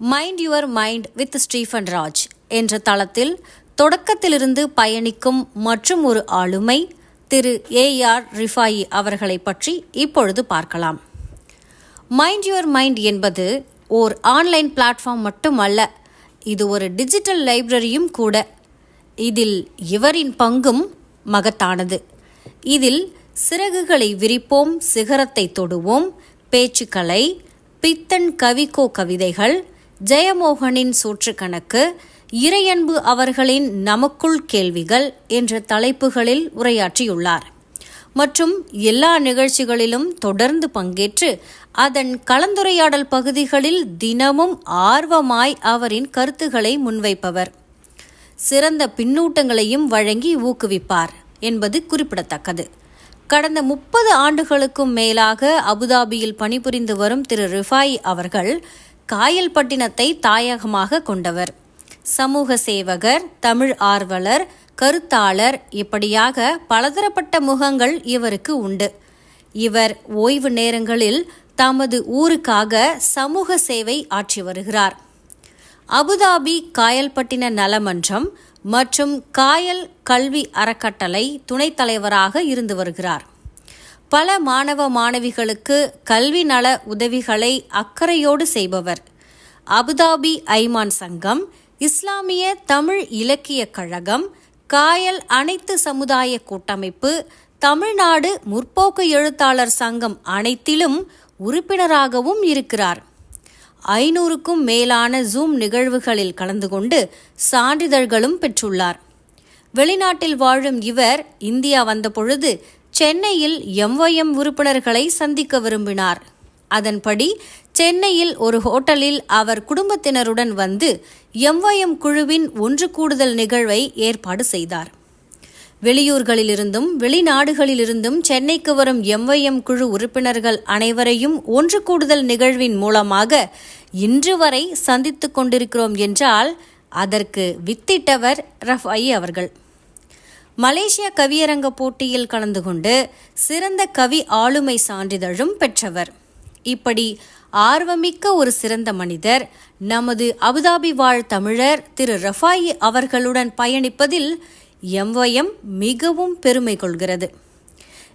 Mind your mind with Stephen Raj என்ற தளத்தில் தொடக்கத்திலிருந்து பயணிக்கும் மற்றும் ஒரு ஆளுமை திரு ஏ ஆர் ரிஃபாயி அவர்களை பற்றி இப்பொழுது பார்க்கலாம். மைண்ட் யுவர் மைண்ட் என்பது ஓர் ஆன்லைன் பிளாட்ஃபார்ம் மட்டுமல்ல இது ஒரு டிஜிட்டல் லைப்ரரியும் கூட. இதில் இவரின் பங்கும் மகத்தானது. இதில் சிறகுகளை விரிப்போம் சிகரத்தை தொடுவோம் பேச்சுக்கலை பித்தன் கவிக்கோ கவிதைகள் ஜெயமோகனின் சூற்றுக்கணக்கு இறையன்பு அவர்களின் நமக்குள் கேள்விகள் என்ற தலைப்புகளில் உரையாற்றியுள்ளார். மற்றும் எல்லா நிகழ்ச்சிகளிலும் தொடர்ந்து பங்கேற்று அதன் கலந்துரையாடல் பகுதிகளில் தினமும் ஆர்வமாய் அவரின் கருத்துக்களை முன்வைப்பவர். சிறந்த பின்னூட்டங்களையும் வழங்கி ஊக்குவிப்பார் என்பது குறிப்பிடத்தக்கது. கடந்த முப்பது ஆண்டுகளுக்கும் மேலாக அபுதாபியில் பணிபுரிந்து வரும் திரு ரிஃபாய் அவர்கள் காயல்பட்டினத்தை தாயகமாக கொண்டவர். சமூக சேவகர் தமிழ் ஆர்வலர் கருத்தாளர் இப்படியாக பலதரப்பட்ட முகங்கள் இவருக்கு உண்டு. இவர் ஓய்வு நேரங்களில் தமது ஊருக்காக சமூக சேவை ஆற்றி வருகிறார். அபுதாபி காயல்பட்டின நலமன்றம் மற்றும் காயல் கல்வி அறக்கட்டளை துணைத் தலைவராக இருந்து வருகிறார். பல மாணவ மாணவிகளுக்கு கல்வி நல உதவிகளை அக்கறையோடு செய்பவர். அபுதாபி ஐமான் சங்கம் இஸ்லாமிய தமிழ் இலக்கிய கழகம் காயல் அனைத்து சமுதாய கூட்டமைப்பு தமிழ்நாடு முற்போக்கு எழுத்தாளர் சங்கம் அனைத்திலும் உறுப்பினராகவும் இருக்கிறார். ஐநூறுக்கும் மேலான ஜூம் நிகழ்வுகளில் கலந்து கொண்டு சான்றிதழ்களும் பெற்றுள்ளார். வெளிநாட்டில் வாழும் இவர் இந்தியா வந்தபொழுது சென்னையில் எம்ஒஎம் உறுப்பினர்களை சந்திக்க விரும்பினார். அதன்படி சென்னையில் ஒரு ஹோட்டலில் அவர் குடும்பத்தினருடன் வந்து எம்ஒஎம் குழுவின் ஒன்று கூடுதல் நிகழ்வை ஏற்பாடு செய்தார். வெளியூர்களிலிருந்தும் வெளிநாடுகளிலிருந்தும் சென்னைக்கு வரும் எம்ஒஎம் குழு உறுப்பினர்கள் அனைவரையும் ஒன்று கூடுதல் நிகழ்வின் மூலமாக இன்று வரை சந்தித்து கொண்டிருக்கிறோம் என்றால் அதற்கு வித்திட்டவர் ரஃபை அவர்கள். மலேசிய கவியரங்க போட்டியில் கலந்து கொண்டு சிறந்த கவி ஆளுமை சான்றிதழும் பெற்றவர். இப்படி ஆர்வமிக்க ஒரு சிறந்த மனிதர் நமது அபுதாபி வாழ் தமிழர் திரு ரஃபாயி அவர்களுடன் பயணிப்பதில் எம்வயம் மிகவும் பெருமை கொள்கிறது.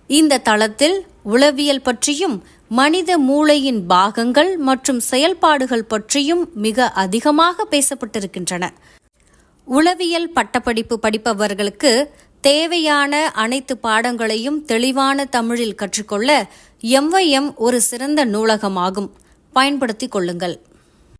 இந்த தளத்தில் உளவியல் பற்றியும் மனித மூளையின் பாகங்கள் மற்றும் செயல்பாடுகள் பற்றியும் மிக அதிகமாக பேசப்பட்டிருக்கின்றன. உளவியல் பட்டப்படிப்பு படிப்பவர்களுக்கு தேவையான அனைத்து பாடங்களையும் தெளிவான தமிழில் கற்றுக்கொள்ள எம்ஒய்எம் ஒரு சிறந்த நூலகமாகும். பயன்படுத்திக் கொள்ளுங்கள்.